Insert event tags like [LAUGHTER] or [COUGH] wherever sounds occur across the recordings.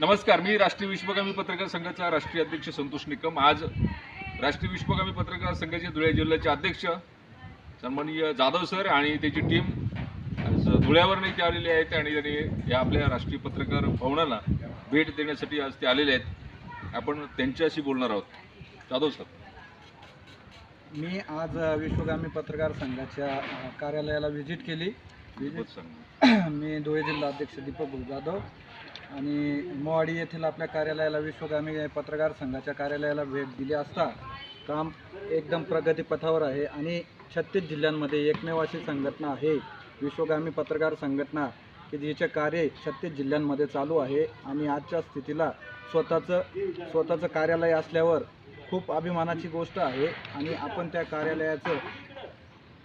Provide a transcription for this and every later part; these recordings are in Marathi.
नमस्कार मी राष्ट्रीय विश्वगामी पत्रकार संघाचा राष्ट्रीय अध्यक्ष संतोष निकम. आज राष्ट्रीय विश्वगामी पत्रकार संघाचे धुळे जिल्ह्याचे अध्यक्ष सन्माननीय जाधव सर आणि त्याची टीम आज इथे आलेले आहेत आणि त्यांनी या आपल्या राष्ट्रीय पत्रकार भवनाला भेट देण्यासाठी आज ते आलेले आहेत. आपण त्यांच्याशी बोलणार आहोत. जाधव सर. मी आज विश्वगामी पत्रकार संघाच्या कार्यालयाला व्हिजिट केली. [CLEARS THROAT] मी धुळे जिल्हा अध्यक्ष दीपक जाधव आणि मोवाडी येथील आपल्या कार्यालयाला विश्वगामी पत्रकार संघाच्या कार्यालयाला भेट दिली असता काम एकदम प्रगतीपथावर आहे आणि छत्तीस जिल्ह्यांमध्ये एकमेव अशी संघटना आहे. विश्वगामी पत्रकार संघटना की जिचे कार्य छत्तीस जिल्ह्यांमध्ये चालू आहे आणि आजच्या स्थितीला स्वतःचं स्वतःचं कार्यालय असल्यावर खूप अभिमानाची गोष्ट आहे आणि आपण त्या कार्यालयाचं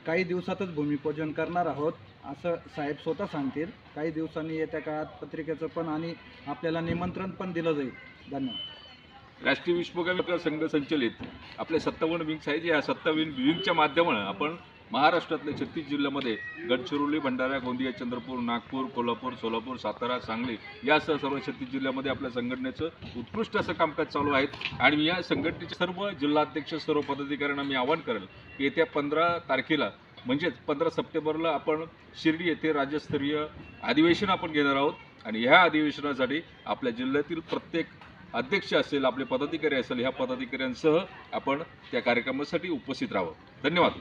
काही दिवसातच भूमिपूजन करणार आहोत असं साहेब स्वतः सांगतील. काही दिवसांनी येत्या काळात पत्रिकेचं पण आणि आपल्याला निमंत्रण पण दिलं जाईल. धन्यवाद. राष्ट्रीय विश्वगामी संघ संचलित. आपले सत्तावन्न विंग्स आहेत या सत्तावन्न विंगच्या माध्यमानं आपण महाराष्ट्रातल्या छत्तीस जिल्ह्यामध्ये गडचिरोली भंडारा गोंदिया चंद्रपूर नागपूर कोल्हापूर सोलापूर सातारा सांगली यासह सर्व छत्तीस जिल्ह्यामध्ये आपल्या संघटनेचं उत्कृष्ट असं कामकाज चालू आहे आणि मी या संघटनेचे सर्व जिल्हाध्यक्ष सर्व पदाधिकाऱ्यांना मी आवाहन करेल की येत्या पंधरा तारखेला म्हणजेच पंधरा सप्टेंबरला आपण शिर्डी येथे राज्यस्तरीय अधिवेशन आपण घेणार आहोत. आणि ह्या अधिवेशनासाठी आपल्या जिल्ह्यातील प्रत्येक अध्यक्ष असेल आपले पदाधिकारी असेल ह्या पदाधिकाऱ्यांसह आपण त्या कार्यक्रमासाठी उपस्थित राहावं. धन्यवाद.